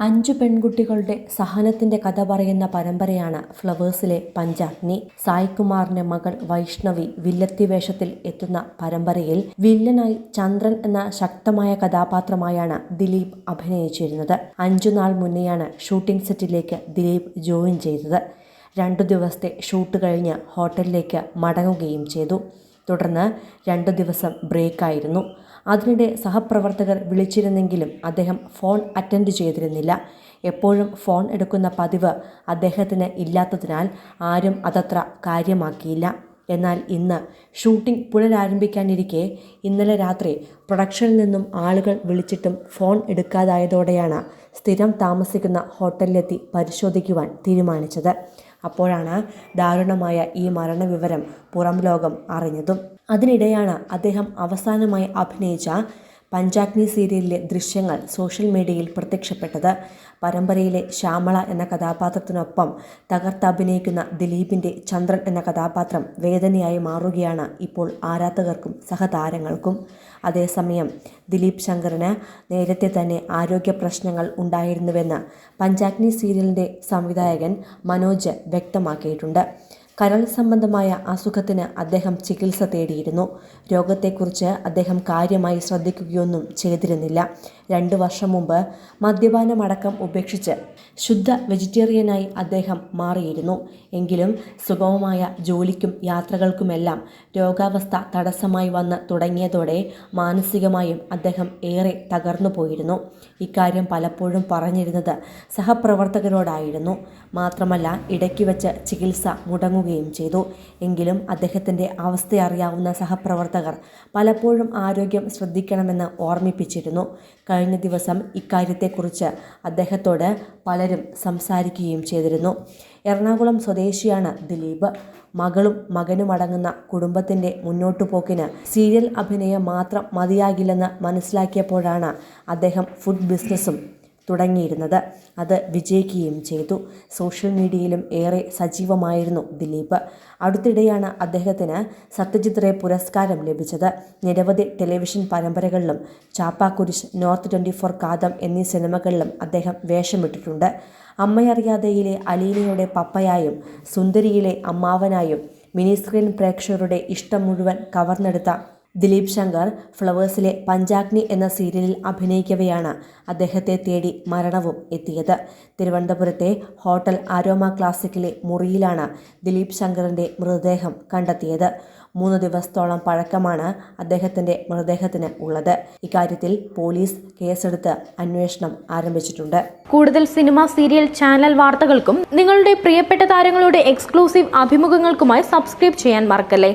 അഞ്ചു പെൺകുട്ടികളുടെ സഹനത്തിന്റെ കഥ പറയുന്ന പരമ്പരയാണ് ഫ്ലവേഴ്സിലെ പഞ്ചാഗ്നി. സായ്കുമാറിന്റെ മകൾ വൈഷ്ണവി വില്ലത്തി വേഷത്തിൽ എത്തുന്ന പരമ്പരയിൽ വില്ലനായി ചന്ദ്രൻ എന്ന ശക്തമായ കഥാപാത്രമായാണ് ദിലീപ് അഭിനയിച്ചിരുന്നത്. അഞ്ചു നാൾ മുന്നെയാണ് ഷൂട്ടിംഗ് സെറ്റിലേക്ക് ദിലീപ് ജോയിൻ ചെയ്തത്. രണ്ടു ദിവസത്തെ ഷൂട്ട് കഴിഞ്ഞ് ഹോട്ടലിലേക്ക് മടങ്ങുകയും ചെയ്തു. തുടർന്ന് രണ്ടു ദിവസം ബ്രേക്കായിരുന്നു. അതിനിടെ സഹപ്രവർത്തകർ വിളിച്ചിരുന്നെങ്കിലും അദ്ദേഹം ഫോൺ അറ്റൻഡ് ചെയ്തിരുന്നില്ല. എപ്പോഴും ഫോൺ എടുക്കുന്ന പതിവ് അദ്ദേഹത്തിന് ഇല്ലാത്തതിനാൽ ആരും അതത്ര കാര്യമാക്കിയില്ല. എന്നാൽ ഇന്ന് ഷൂട്ടിംഗ് പുനരാരംഭിക്കാനിരിക്കെ ഇന്നലെ രാത്രി പ്രൊഡക്ഷനിൽ നിന്നും ആളുകൾ വിളിച്ചിട്ടും ഫോൺ എടുക്കാതായതോടെയാണ് സ്ഥിരം താമസിക്കുന്ന ഹോട്ടലിലെത്തി പരിശോധിക്കുവാൻ തീരുമാനിച്ചത്. അപ്പോഴാണ് ദാരുണമായ ഈ മരണവിവരം പുറം ലോകം അറിഞ്ഞതും. അതിനിടെയാണ് അദ്ദേഹം അവസാനമായി അഭിനയിച്ച പഞ്ചാഗ്നി സീരിയലിലെ ദൃശ്യങ്ങൾ സോഷ്യൽ മീഡിയയിൽ പ്രത്യക്ഷപ്പെട്ടത്. പരമ്പരയിലെ ശ്യാമള എന്ന കഥാപാത്രത്തിനൊപ്പം തകർത്തഭിനയിക്കുന്ന ദിലീപിന്റെ ചന്ദ്രൻ എന്ന കഥാപാത്രം വേദനയായി മാറുകയാണ് ഇപ്പോൾ ആരാധകർക്കും സഹതാരങ്ങൾക്കും. അതേസമയം ദിലീപ് ശങ്കറിന് നേരത്തെ തന്നെ ആരോഗ്യ പ്രശ്നങ്ങൾ ഉണ്ടായിരുന്നുവെന്ന് പഞ്ചാഗ്നി സീരിയലിന്റെ സംവിധായകൻ മനോജ് വ്യക്തമാക്കിയിട്ടുണ്ട്. കരൾ സംബന്ധമായ അസുഖത്തിന് അദ്ദേഹം ചികിത്സ തേടിയിരുന്നു. രോഗത്തെക്കുറിച്ച് അദ്ദേഹം കാര്യമായി ശ്രദ്ധിക്കുകയൊന്നും ചെയ്തിരുന്നില്ല. രണ്ട് വർഷം മുമ്പ് മദ്യപാനമടക്കം ഉപേക്ഷിച്ച് ശുദ്ധ വെജിറ്റേറിയനായി അദ്ദേഹം മാറിയിരുന്നു. എങ്കിലും സുഗമമായ ജോലിക്കും യാത്രകൾക്കുമെല്ലാം രോഗാവസ്ഥ തടസ്സമായി വന്ന് തുടങ്ങിയതോടെ മാനസികമായും അദ്ദേഹം ഏറെ തകർന്നു പോയിരുന്നു. ഇക്കാര്യം പലപ്പോഴും പറഞ്ഞിരുന്നത് സഹപ്രവർത്തകരോടായിരുന്നു. മാത്രമല്ല ഇടയ്ക്ക് വെച്ച് ചികിത്സ മുടങ്ങുകയും ചെയ്തു. എങ്കിലും അദ്ദേഹത്തിന്റെ അവസ്ഥ അറിയാവുന്ന സഹപ്രവർത്തകർ പലപ്പോഴും ആരോഗ്യം ശ്രദ്ധിക്കണമെന്ന് ഓർമ്മിപ്പിച്ചിരുന്നു. കഴിഞ്ഞ ദിവസം ഇക്കാര്യത്തെക്കുറിച്ച് അദ്ദേഹത്തോട് പലരും സംസാരിക്കുകയും ചെയ്തിരുന്നു. എറണാകുളം സ്വദേശിയാണ് ദിലീപ്. മകളും മകനുമടങ്ങുന്ന കുടുംബത്തിന്റെ മുന്നോട്ടുപോക്കിന് സീരിയൽ അഭിനയം മാത്രം മതിയാകില്ലെന്ന് മനസ്സിലാക്കിയപ്പോഴാണ് അദ്ദേഹം ഫുഡ് ബിസിനസ്സും തുടങ്ങിയിരുന്നത്. അത് വിജയിക്കുകയും ചെയ്തു. സോഷ്യൽ മീഡിയയിലും ഏറെ സജീവമായിരുന്നു ദിലീപ്. അടുത്തിടെയാണ് അദ്ദേഹത്തിന് സത്യജിത് റേ പുരസ്കാരം ലഭിച്ചത്. നിരവധി television പരമ്പരകളിലും Chappa Kurishu North twenty four Kaatham എന്നീ സിനിമകളിലും അദ്ദേഹം വേഷമിട്ടിട്ടുണ്ട്. അമ്മയറിയാതെയിലെ അലീനയുടെ പപ്പയായും സുന്ദരിയിലെ അമ്മാവനായും മിനി സ്ക്രീൻ പ്രേക്ഷകരുടെ ഇഷ്ടം മുഴുവൻ കവർന്നെടുത്ത ദിലീപ് ശങ്കർ ഫ്ലവേഴ്സിലെ പഞ്ചാഗ്നി എന്ന സീരിയലിൽ അഭിനയിക്കവെയാണ് അദ്ദേഹത്തെ തേടി മരണവും എത്തിയത്. തിരുവനന്തപുരത്തെ ഹോട്ടൽ ആരോമ ക്ലാസിക്കിലെ മുറിയിലാണ് ദിലീപ് ശങ്കറിന്റെ മൃതദേഹം കണ്ടെത്തിയത്. മൂന്ന് ദിവസത്തോളം പഴക്കമാണ് അദ്ദേഹത്തിന്റെ മൃതദേഹത്തിന് ഉള്ളത്. ഇക്കാര്യത്തിൽ പോലീസ് കേസെടുത്ത് അന്വേഷണം ആരംഭിച്ചിട്ടുണ്ട്. കൂടുതൽ സിനിമ സീരിയൽ ചാനൽ വാർത്തകൾക്കും നിങ്ങളുടെ പ്രിയപ്പെട്ട താരങ്ങളുടെ എക്സ്ക്ലൂസീവ് അഭിമുഖങ്ങൾക്കുമായി സബ്സ്ക്രൈബ് ചെയ്യാൻ മറക്കല്ലേ?